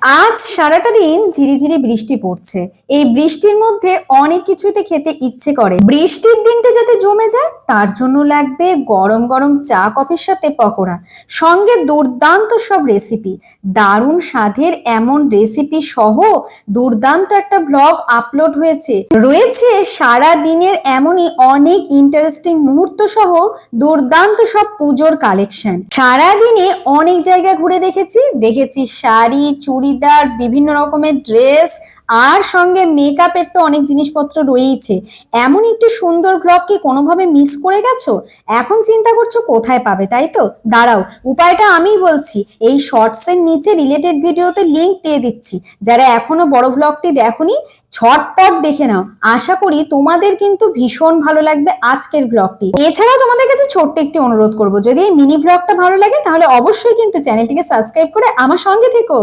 Ah. আজ সারাটা দিন ঝিরিঝিরি বৃষ্টি পড়ছে। এই বৃষ্টির মধ্যে অনেক কিছুতে খেতে ইচ্ছে করে। বৃষ্টির দিনটা যাতে জমে যায়, তার জন্য লাগবে গরম গরম চা, কফির সাথে পকোড়া। সঙ্গে দুর্দান্ত সব রেসিপি দারুণ স্বাদের এমন রেসিপি সহ দুর্দান্ত একটা ব্লগ আপলোড হয়েছে। রয়েছে সারা দিনের এমনই অনেক ইন্টারেস্টিং মুহূর্ত সহ দুর্দান্ত সব পুজোর কালেকশন সারা দিনে অনেক জায়গা ঘুরে দেখেছি। দেখেছি শাড়ি, চুড়িদার বিভিন্ন রকমের ড্রেস আর সঙ্গে মেকআপের তো অনেক জিনিসপত্র রয়েইছে। এমন একটি সুন্দর ব্লগ কি কোনোভাবে মিস করে গেছো? এখন চিন্তা করছ কোথায় পাবে, তাই তো? দাঁড়াও, উপায়টা আমিই বলছি। এই শর্টসের নিচে রিলেটেড ভিডিওতে লিংক দিয়ে দিচ্ছি। যারা এখনও বড় ব্লগটি দেখোনি, ছটপট দেখে নাও। আশা করি তোমাদের কিন্তু ভীষণ ভালো লাগবে আজকের ব্লগটি এছাড়াও তোমাদের কাছে ছোট্ট একটি অনুরোধ করব। যদি এই মিনি ব্লগটা ভালো লাগে, তাহলে অবশ্যই কিন্তু চ্যানেলটিকে সাবস্ক্রাইব করে আমার সঙ্গে থেকো।